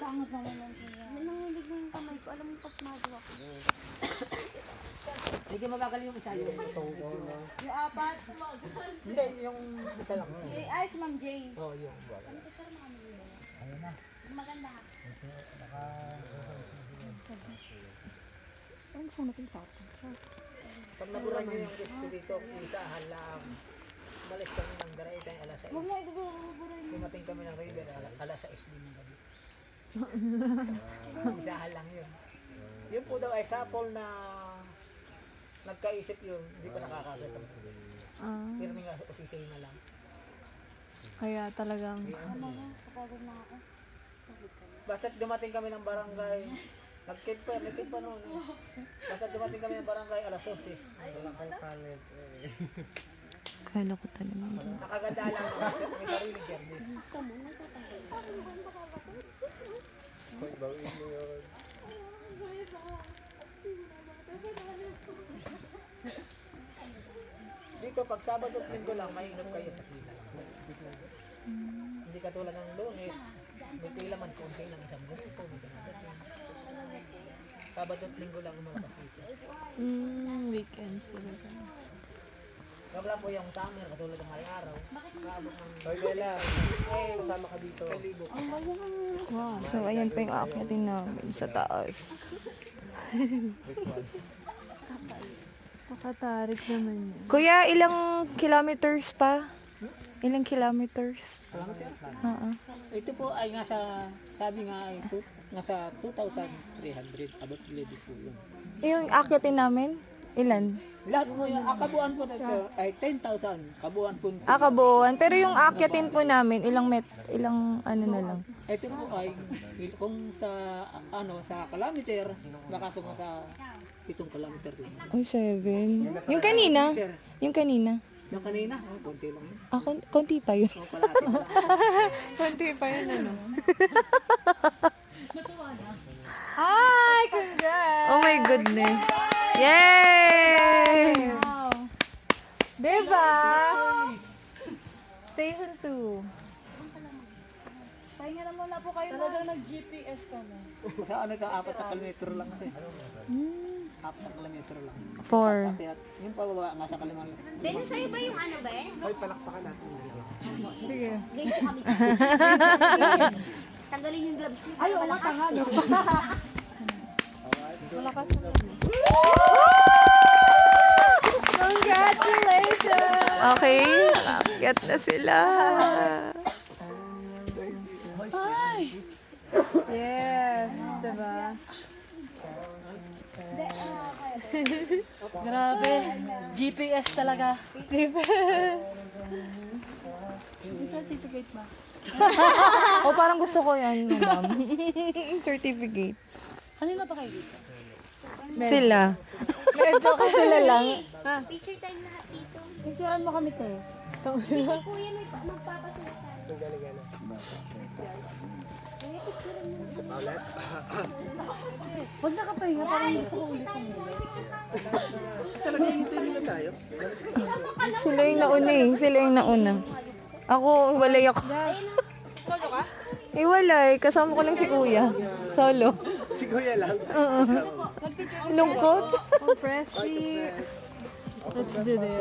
Pangat naman lang kaya. Nananginig na yung kamay ko. Alam mo, pasmado ako. Hindi mabagal yung isa yun. Yung apat. Hindi, yung isa lang. Eh, Ay, si Ma'am Jay. Oo, yung Maganda. Ano gusto natin tapon? Pag naburan nyo yung gusto dito, isa, halang. Umalis kami ng daray tayong alas 6. Huwag mo igugurin. Dumating ala- alas 6 din ng gabi. isa halang yun. Yun po daw ay sapol na nagkaisip yun, hindi pa nakakakita. Ah, nga sa official na lang. kaya talagang... Ano na, kapagod na ako. Basta't dumating kami ng barangay, nagkit pa, nagkit pa noon. Eh. Basta't dumating kami ng barangay alas 11. Walang kayo palit. Kala ko talaga. Nakaganda lang, may sarili service. Dito, pag Sabado at Linggo lang, mainom kayo sa pila. Hindi katulad ng lunes, may pila man konti lang isang grupo, may. Sabado at Linggo lang umalabas dito. Mm, weekends talaga. Wag lang po yung summer, katulad ng may araw. Ng Hoy, Bella, eh, kasama ka dito. kalibo. Wow. So, ayan pa yung aakyatin namin sa taas. Nakatarik naman yan. Kuya, ilang kilometers pa? Ilang kilometers? Oo. Ito po ay nasa, sabi nga ay tu, nasa 2,300, about lady po yun. Yung aakyatin namin? Ilan? Lahat po yung, ah, kabuuan po nito ay 10,000, kabuuan po. nito. Ah, kabuuan. Pero yung aakyatin po namin, ilang met, ilang ano na lang. Ito po ay, kung sa, ano, sa kilometer, baka kung sa 7 kilometer din. Ay, seven. Yung kanina? Yung kanina? Yung kanina, oh, konti lang yun. Ah, kon- konti pa yun. Oh, kalahati pa lang. konti pa yun, ano? Hi! Congrats! Oh my goodness. Yay! Wow. Diba? Station 2. Pahinga na muna po kayo. Talagang nag-GPS ka na. Sa ano ka, apat na kilometer lang ito. eh. Hmm. Apat na kilometer lang. Four. Yung pababa, nasa kalimang Dahil sa'yo ba yung ano ba eh? Hoy, palakpakan natin. Sige. Kami. Tanggalin yung gloves. Ay, wala ka nga. Okay, akyat na sila. Yes, diba? Grabe. GPS talaga. Certificate ba? o parang gusto ko yan, madam. Certificate. Kanina pa kayo dito? Sila. Medyo ka sila lang. Picture time lahat. Picturean mo kami, te. Hindi kuya may pa- magpapasunod tayo. Ang galing ano. Huwag na kapahinga, parang gusto ko ulit ang Talaga hintayin nila tayo. Sila yung nauna eh. Sila yung nauna. Ako, walay ako. Solo ka? Eh, walay. Kasama ko lang si kuya. Solo. Si Kuya lang. Oo. Lungkot. Freshie. Let's do this.